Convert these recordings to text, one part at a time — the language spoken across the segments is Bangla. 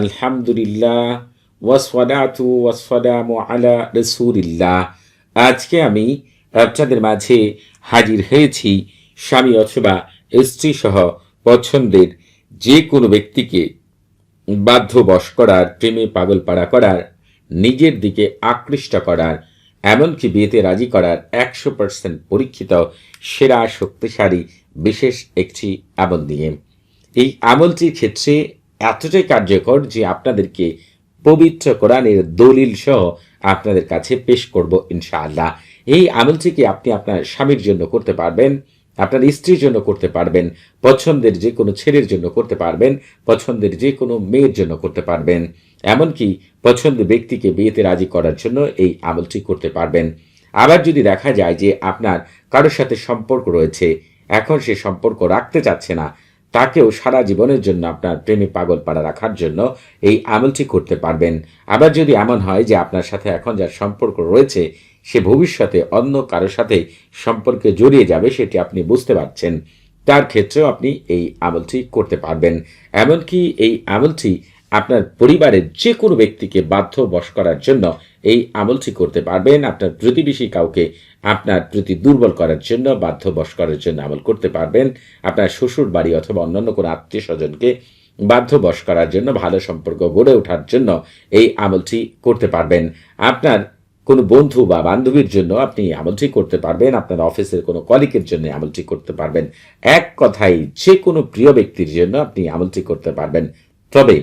আলহামদুলিল্লাহ ওয়াসওয়ালাতু ওয়াসসালামু আলা রসুলিল্লাহ। আজকে আমি আপনাদের মাঝে হাজির হয়েছি স্বামী অথবা স্ত্রী সহ পছন্দের যে কোনো ব্যক্তিকে বাধ্যবশ করার, প্রেমে পাগল পাড়া করার, নিজের দিকে আকৃষ্ট করার, এমনকি বিয়েতে রাজি করার একশো পার্সেন্ট পরীক্ষিত, সেরা, শক্তিশালী, বিশেষ একটি আমল নিয়ে। এই আমলটির ক্ষেত্রে এতটাই কার্যকর যে আপনাদেরকে পবিত্র কোরআনের দলিল সহ আপনাদের কাছে পেশ করব ইনশাআল্লাহ। এই আমলটিকে আপনি আপনার স্বামীর জন্য করতে পারবেন, আপনার স্ত্রীর জন্য করতে পারবেন, পছন্দের যে কোনো ছেলের জন্য করতে পারবেন, পছন্দের যে কোনো মেয়ের জন্য করতে পারবেন। এমনকি পছন্দের ব্যক্তিকে বিয়েতে রাজি করার জন্য এই আমলটি করতে পারবেন। আবার যদি দেখা যায় যে আপনার কারোর সাথে সম্পর্ক রয়েছে, এখন সে সম্পর্ক রাখতে চাচ্ছে না তাকেও সারা জীবনের জন্য আপনার প্রেমে পাগল পাড়া রাখার জন্য এই আমলটি করতে পারবেন। আবার যদি এমন হয় যে আপনার সাথে এখন যার সম্পর্ক রয়েছে, সে ভবিষ্যতে অন্য কারোর সাথে সম্পর্কে জড়িয়ে যাবে সেটি আপনি বুঝতে পারছেন। তার ক্ষেত্রেও আপনি এই আমলটি করতে পারবেন। এমনকি এই আমলটি আপনার পরিবারের যে কোনো ব্যক্তিকে বাধ্য বশ করার জন্য এই আমলটি করতে পারবেন। আপনার প্রতিবেশী কাউকে আপনার প্রতি দুর্বল করার জন্য, বাধ্য বশ করার জন্য আমল করতে পারবেন। আপনার শ্বশুর বাড়ি অথবা অন্যান্য কোনো আত্মীয় স্বজনকে বাধ্য বশ করার জন্য, ভালো সম্পর্ক গড়ে ওঠার জন্য এই আমলটি করতে পারবেন। আপনার কোনো বন্ধু বা বান্ধবীর জন্য আপনি আমলটি করতে পারবেন। আপনার অফিসের কোনো কলিকের জন্য আমলটি করতে পারবেন। এক কথাই যে কোনো প্রিয় ব্যক্তির জন্য আপনি আমলটি করতে পারবেন। তবে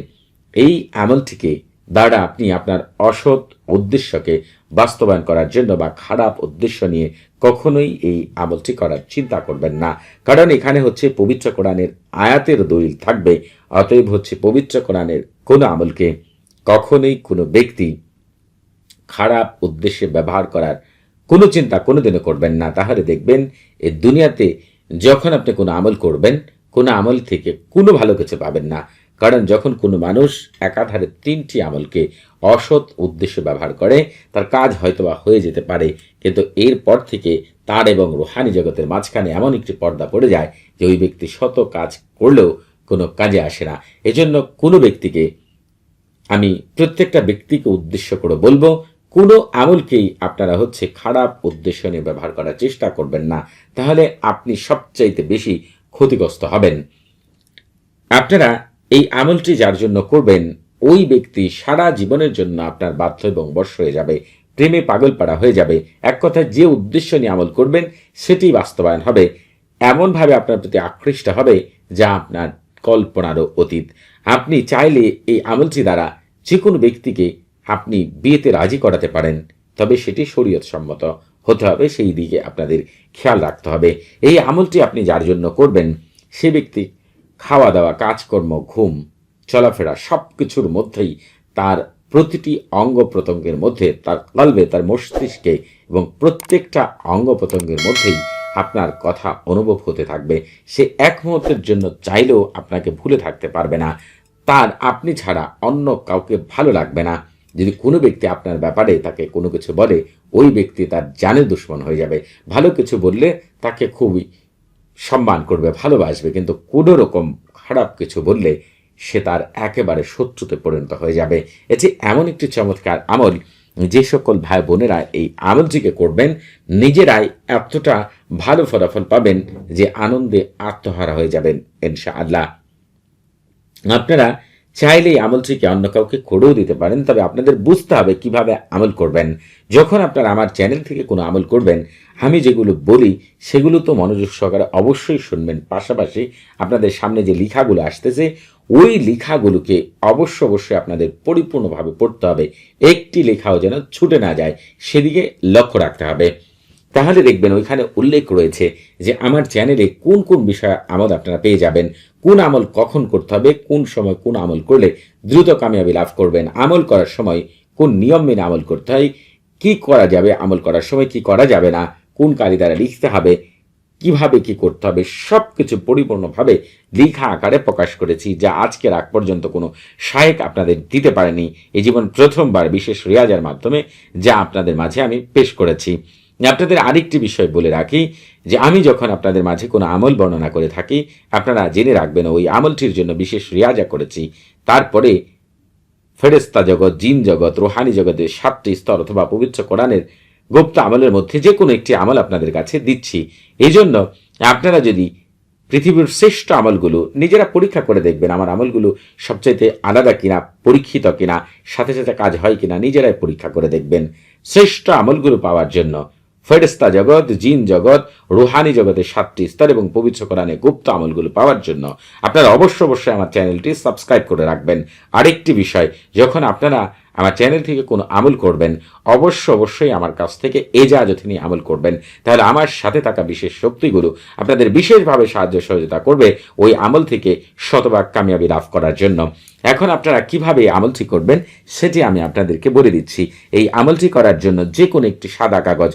এই আমলটিকে দ্বারা আপনি আপনার অসৎ উদ্দেশ্যকে বাস্তবায়ন করার জন্য বা খারাপ উদ্দেশ্য নিয়ে কখনোই এই আমলটি করার চিন্তা করবেন না। কারণ এখানে হচ্ছে পবিত্র কোরআনের আয়াতের দলিল থাকবে, অতএব হচ্ছে পবিত্র কোরআনের কোনো আমলকে কখনোই কোনো ব্যক্তি খারাপ উদ্দেশ্যে ব্যবহার করার কোনো চিন্তা কোনোদিনও করবেন না। তাহলে দেখবেন এ দুনিয়াতে যখন আপনি কোনো আমল করবেন, কোনো আমল থেকে কোনো ভালো কিছু পাবেন না। কারণ যখন কোনো মানুষ একাধারে তিনটি আমলকে অসৎ উদ্দেশ্যে ব্যবহার করে, তার কাজ হয়তোবা হয়ে যেতে পারে, কিন্তু এরপর থেকে তার এবং রুহানি জগতের মাঝখানে এমন একটি পর্দা পড়ে যায় যে ওই ব্যক্তি শত কাজ করলেও কোনো কাজে আসে না। এজন্য কোনো ব্যক্তিকে আমি প্রত্যেকটা ব্যক্তিকে উদ্দেশ্য করে বলব, কোনো আমলকেই আপনারা হচ্ছে খারাপ উদ্দেশ্য নিয়ে ব্যবহার করার চেষ্টা করবেন না। তাহলে আপনি সবচাইতে বেশি ক্ষতিগ্রস্ত হবেন। আপনারা এই আমলটি যার জন্য করবেন, ওই ব্যক্তি সারা জীবনের জন্য আপনার বাধ্য এবং বর্ষ হয়ে যাবে, প্রেমে পাগল পাড়া হয়ে যাবে। এক কথায় যে উদ্দেশ্য নিয়ে আমল করবেন, সেটি বাস্তবায়ন হবে। এমনভাবে আপনার প্রতি আকৃষ্ট হবে যা আপনার কল্পনারও অতীত। আপনি চাইলে এই আমলটি দ্বারা যে কোনো ব্যক্তিকে আপনি বিয়েতে রাজি করাতে পারেন, তবে সেটি শরীয়ত সম্মত হতে হবে, সেই দিকে আপনাদের খেয়াল রাখতে হবে। এই আমলটি আপনি যার জন্য করবেন, সে ব্যক্তি খাওয়া দাওয়া, কাজকর্ম, ঘুম, চলাফেরা সব কিছুর মধ্যেই তার প্রতিটি অঙ্গ প্রত্যঙ্গের মধ্যে তার কলবে, তার মস্তিষ্কে এবং প্রত্যেকটা অঙ্গ প্রত্যঙ্গের মধ্যেই আপনার কথা অনুভব হতে থাকবে। সে এক মুহূর্তের জন্য চাইলেও আপনাকে ভুলে থাকতে পারবে না। তার আপনি ছাড়া অন্য কাউকে ভালো লাগবে না। যদি কোনো ব্যক্তি আপনার ব্যাপারে তাকে কোনো কিছু বলে, ওই ব্যক্তি তার জানে দুশ্মন হয়ে যাবে। ভালো কিছু বললে তাকে খুবই সম্মান করবে, ভালোবাসবে, কিন্তু কোনো রকম খারাপ কিছু বললে সে তার একেবারে শত্রুতে পরিণত হয়ে যাবে। এটি এমন একটি চমৎকার আমল, যে সকল ভাই বোনেরা এই আমলটিকে করবেন, নিজেরাই এতটা ভালো ফলাফল পাবেন যে আনন্দে আত্মহারা হয়ে যাবেন ইনশা আল্লাহ আপনারা চাইলে এই আমলটিকে অন্য কাউকে করেও দিতে পারেন, তবে আপনাদের বুঝতে হবে কীভাবে আমল করবেন। যখন আপনারা আমার চ্যানেল থেকে কোনো আমল করবেন, আমি যেগুলো বলি সেগুলো তো মনোযোগ সহকারে অবশ্যই শুনবেন। পাশাপাশি আপনাদের সামনে যে লেখাগুলো আসতেছে, ওই লেখাগুলোকে অবশ্য অবশ্যই আপনাদের পরিপূর্ণভাবে পড়তে হবে। একটি লেখাও যেন ছুটে না যায়, সেদিকে লক্ষ্য রাখতে হবে। তাহলে দেখবেন ওইখানে উল্লেখ রয়েছে যে আমার চ্যানেলে কোন কোন বিষয়ে আমল আপনারা পেয়ে যাবেন, কোন আমল কখন করতে হবে, কোন সময় কোন আমল করলে দ্রুত কামিয়াবি লাভ করবেন, আমল করার সময় কোন নিয়ম মেনে আমল করতে হয়, কি করা যাবে আমল করার সময়, কি করা যাবে না, কোন কালি দ্বারা লিখতে হবে, কীভাবে কি করতে হবে সব কিছু পরিপূর্ণভাবে লিখা আকারে প্রকাশ করেছি, যা আজকের আগ পর্যন্ত কোনো শায়েক আপনাদের দিতে পারেনি। এই জীবন প্রথমবার বিশেষ রিয়াজের মাধ্যমে, যা আপনাদের মাঝে আমি পেশ করেছি। আপনাদের আরেকটি বিষয় বলে রাখি, যে আমি যখন আপনাদের মাঝে কোনো আমল বর্ণনা করে থাকি, আপনারা জেনে রাখবেন, ওই আমলটির জন্য বিশেষ রিয়াজা করেছি। তারপরে ফেরেস্তা জগৎ, জিন জগৎ, রোহানি জগতের সাতটি স্তর অথবা পবিত্র কোরআনের গুপ্ত আমলের মধ্যে যে কোনো একটি আমল আপনাদের কাছে দিচ্ছি। এই জন্য আপনারা যদি পৃথিবীর শ্রেষ্ঠ আমলগুলো নিজেরা পরীক্ষা করে দেখবেন, আমার আমলগুলো সবচাইতে আলাদা কিনা, পরীক্ষিত কিনা, সাথে সাথে কাজ হয় কিনা, নিজেরাই পরীক্ষা করে দেখবেন। শ্রেষ্ঠ আমলগুলো পাওয়ার জন্য ফেরেস্তা জগৎ, জিন জগৎ, রুহানি জগতের সাতটি স্তর এবং পবিত্র কোরআনে গুপ্ত আমলগুলো পাওয়ার জন্য আপনারা অবশ্য অবশ্যই আমার চ্যানেলটি সাবস্ক্রাইব করে রাখবেন। আরেকটি বিষয়, যখন আপনারা আমার চ্যানেল থেকে কোনো আমল করবেন, অবশ্য অবশ্যই আমার কাছ থেকে এজাজত নিয়ে আমল করবেন। তাহলে আমার সাথে থাকা বিশেষ শক্তিগুলো আপনাদের বিশেষভাবে সাহায্য সহযোগিতা করবে ওই আমল থেকে শতভাগ কামিয়াবি লাভ করার জন্য। এখন আপনারা কীভাবে আমলটি করবেন, সেটি আমি আপনাদেরকে বলে দিচ্ছি। এই আমলটি করার জন্য যে কোনো একটি সাদা কাগজ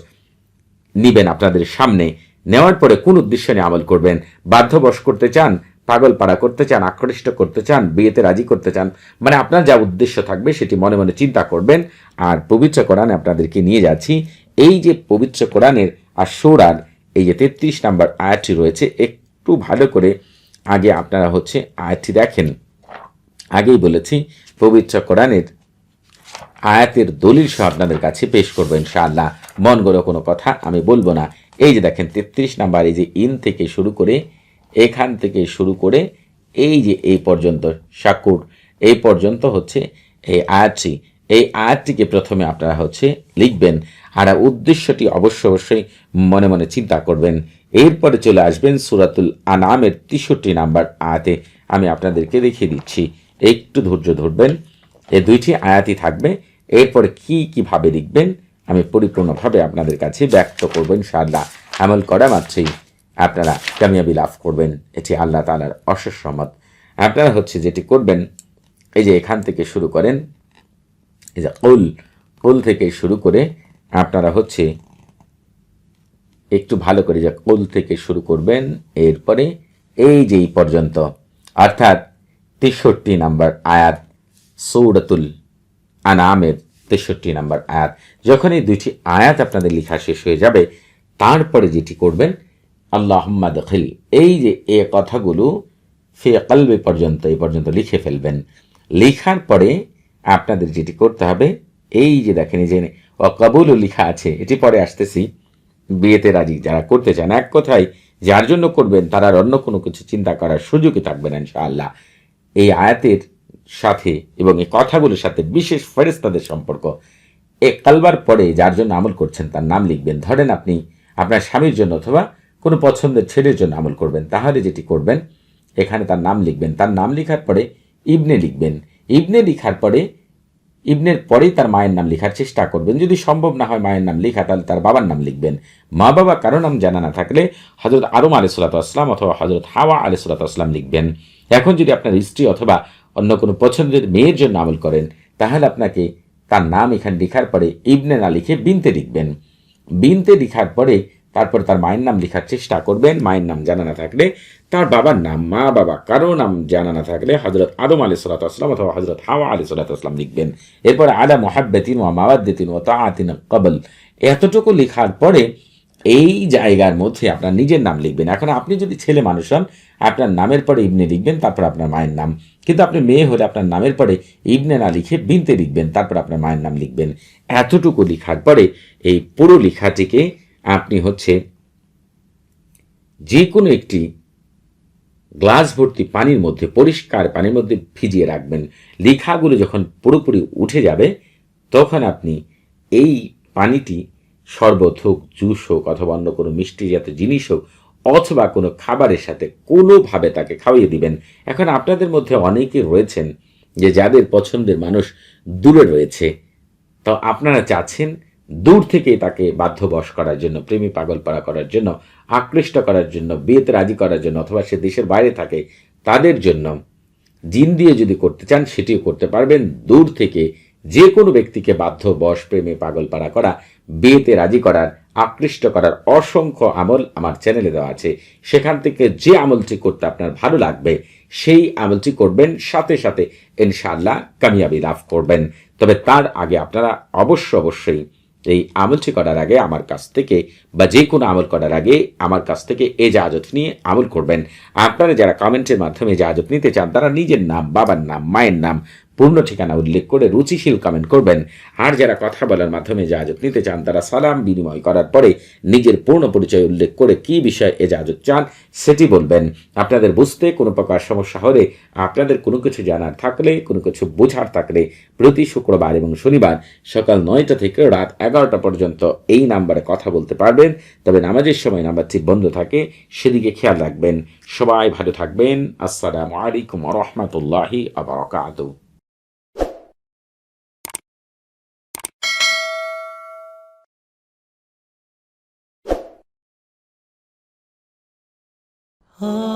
নিবেন আপনাদের সামনে। নেওয়ার পরে কোন উদ্দেশ্য নিয়ে আমল করবেন? বাধ্যবশ করতে চান? পাগল পাড়া করতে চান? আকৃষ্ট করতে চান? বিয়েতে রাজি করতে চান? মানে আপনার যা উদ্দেশ্য থাকবে সেটি মনে মনে চিন্তা করবেন। আর পবিত্র কোরআনে আপনাদেরকে নিয়ে যাচ্ছি। এই যে পবিত্র কোরআনের আর সৌরার এই যে তেত্রিশ নাম্বার আয়াতটি রয়েছে, একটু ভালো করে আগে আপনারা হচ্ছে আয়াতটি দেখেন। আগেই বলেছি, পবিত্র কোরআনের আয়াতের দলিল সহ আপনাদের কাছে পেশ করব ইনশাআল্লাহ। মন গড়ো কোনো কথা আমি বলব না। এই যে দেখেন, তেত্রিশ নাম্বার, এই যে ইন থেকে শুরু করে, এখান থেকে শুরু করে, এই যে এই পর্যন্ত সাকুর, এই পর্যন্ত হচ্ছে এই আয়াতটি। এই আয়াতটিকে প্রথমে আপনারা হচ্ছে লিখবেন আর উদ্দেশ্যটি অবশ্য অবশ্যই মনে মনে চিন্তা করবেন। এরপরে চলে আসবেন সুরাতুল আনামের তেষট্টি নাম্বার আয়াতে। আমি আপনাদেরকে দেখিয়ে দিচ্ছি। একটু ধৈর্য ধরবেন। এই দুইটি আয়াতই থাকবে। এরপরে কি কীভাবে লিখবেন, আমি পরিপূর্ণভাবে আপনাদের কাছে ব্যক্ত করব ইনশাআল্লাহ। আমল করা মাত্রই আপনারা কামিয়াবি লাভ করবেন, এটি আল্লাহ তালার অশেষ সম্মত আপনারা হচ্ছে যেটি করবেন, এই যে এখান থেকে শুরু করেন, এই যে কুল কুল থেকে শুরু করে আপনারা হচ্ছে একটু ভালো করে যে কুল থেকে শুরু করবেন, এরপরে এই যে এই পর্যন্ত, অর্থাৎ তেষট্টি নাম্বার আয়াত, সৌরতুল আনামের তেষট্টি নাম্বার আয়াত। যখন এই দুইটি আয়াত আপনাদের লেখা শেষ হয়ে যাবে, তারপরে যেটি করবেন আল্লাহ দখিল এই যে এ কথাগুলো ফে কলবে পর্যন্ত এই পর্যন্ত লিখে ফেলবেন। লেখার পরে আপনাদের যেটি করতে হবে, এই যে দেখেন যে অকবুলও লেখা আছে, এটি পরে আসতেছি। বিয়েতে রাজি যারা করতে চান, এক কথায় যার জন্য করবেন, তারা আর অন্য কোনো কিছু চিন্তা করার সুযোগই থাকবে না, ইনশাআল্লাহ। এই আয়াতের সাথে এবং এই কথাগুলোর সাথে বিশেষ ফেরেস্তাদের সম্পর্ক। এ কালবার পরে যার জন্য আমল করছেন তার নাম লিখবেন। ধরেন আপনি আপনার স্বামীর জন্য অথবা কোনো পছন্দের ছেলের জন্য আমল করবেন। তাহলে যেটি করবেন, এখানে তার নাম লিখবেন। তার নাম লেখার পরে ইবনে লিখবেন। ইবনে লিখার পরে, ইবনের পরেই তার মায়ের নাম লেখার চেষ্টা করবেন। যদি সম্ভব না হয় মায়ের নাম লেখা, তাহলে তার বাবার নাম লিখবেন। মা বাবা কারও নাম জানা না থাকলে হজরত আরম আলি সাল্লাতাম অথবা হজরত হাওয়া আলি সাল্লাতাম লিখবেন। এখন যদি আপনার স্ত্রী অথবা অন্য কোনো পছন্দের মেয়ের জন্য আমল করেন, তাহলে আপনাকে তার নাম এখানে লেখার পরে ইবনে না লিখে বিনতে লিখবেন। বিনতে লিখার পরে তারপর তার মায়ের নাম লেখার চেষ্টা করবেন, মায়ের নাম জানা না থাকলে, তার বাবার নাম, মা বাবা কারও নাম জানা না থাকলে হজরত আদম আলী সাল্লাতাম অথবা হজরত হাওয়া আলী সাল্লাতাম লিখবেন। এরপরে আলা মোহাব্বেতিন ও মাওয়াদ্দিন ও তা তাআতিন কবল এতটুকু লেখার পরে এই জায়গার মধ্যে আপনার নিজের নাম লিখবেন। এখন আপনি যদি ছেলে মানুষ হন, আপনার নামের পরে ইবনে লিখবেন, তারপর আপনার মায়ের নাম। কিন্তু আপনি মেয়ে হলে আপনার নামের পরে ইবনে না লিখে বিনতে লিখবেন, তারপর আপনার মায়ের নাম লিখবেন। এতটুকু লিখার পরে এই পুরো লেখাটিকে আপনি হচ্ছে যে কোনো একটি গ্লাস ভর্তি পানির মধ্যে, পরিষ্কার পানির মধ্যে ভিজিয়ে রাখবেন। লেখাগুলো যখন পুরোপুরি উঠে যাবে, তখন আপনি এই পানিটি শরবত হোক জুস হোক অথবা অন্য কোনো মিষ্টি জাতীয় জিনিস হোক, অথবা কোনো খাবারের সাথে কোনোভাবে তাকে খাওয়িয়ে দিবেন। এখন আপনাদের মধ্যে অনেকে রয়েছেন যে যাদের পছন্দের মানুষ দূরে রয়েছে। তো আপনারা চাচ্ছেন দূর থেকে তাকে বাধ্যবশ করার জন্য, প্রেমী পাগল পাড়া করার জন্য, আকৃষ্ট করার জন্য, বিয়েতে রাজি করার জন্য, অথবা সে দেশের বাইরে থাকে, তাদের জন্য জিন দিয়ে যদি করতে চান, সেটিও করতে পারবেন। দূর থেকে যে কোনো ব্যক্তিকে বাধ্য বশ প্রেমে পাগল পাড়া করা বিয়েতে রাজি করার, আকৃষ্ট করার অসংখ্য আমল আমার চ্যানেলে দেওয়া আছে। সেখান থেকে যে আমলটি করতে আপনার ভালো লাগবে, সেই আমলটি করবেন, সাথে সাথে ইনশাআল্লাহ কামিয়াবি লাভ করবেন। তবে তার আগে আপনারা অবশ্য অবশ্যই এই আমলটি করার আগে আমার কাছ থেকে বা যে কোনো আমল করার আগে আমার কাছ থেকে এ এজাজত নিয়ে আমল করবেন। আপনারা যারা কমেন্টের মাধ্যমে এজাজত নিতে চান, তারা নিজের নাম, বাবার নাম, মায়ের নাম পূর্ণ ঠিকানা উল্লেখ করে রুচিশীল কমেন্ট করবেন। আর যারা কথা বলার মাধ্যমে এজাজত নিতে চান, তারা সালাম বিনিময় করার পরে নিজের পূর্ণ পরিচয় উল্লেখ করে কি বিষয়ে এজাজত চান সেটি বলবেন। আপনাদের বুঝতে কোনো প্রকার সমস্যা হলে, আপনাদের কোনো কিছু জানার থাকলে, কোনো কিছু বোঝার থাকলে প্রতি শুক্রবার এবং শনিবার সকাল নয়টা থেকে রাত এগারোটা পর্যন্ত এই নাম্বারে কথা বলতে পারবেন। তবে নামাজের সময় নাম্বারটি বন্ধ থাকে, সেদিকে খেয়াল রাখবেন। সবাই ভালো থাকবেন। আসসালামু আলাইকুম রহমতুল্লাহি আবরকাত Oh.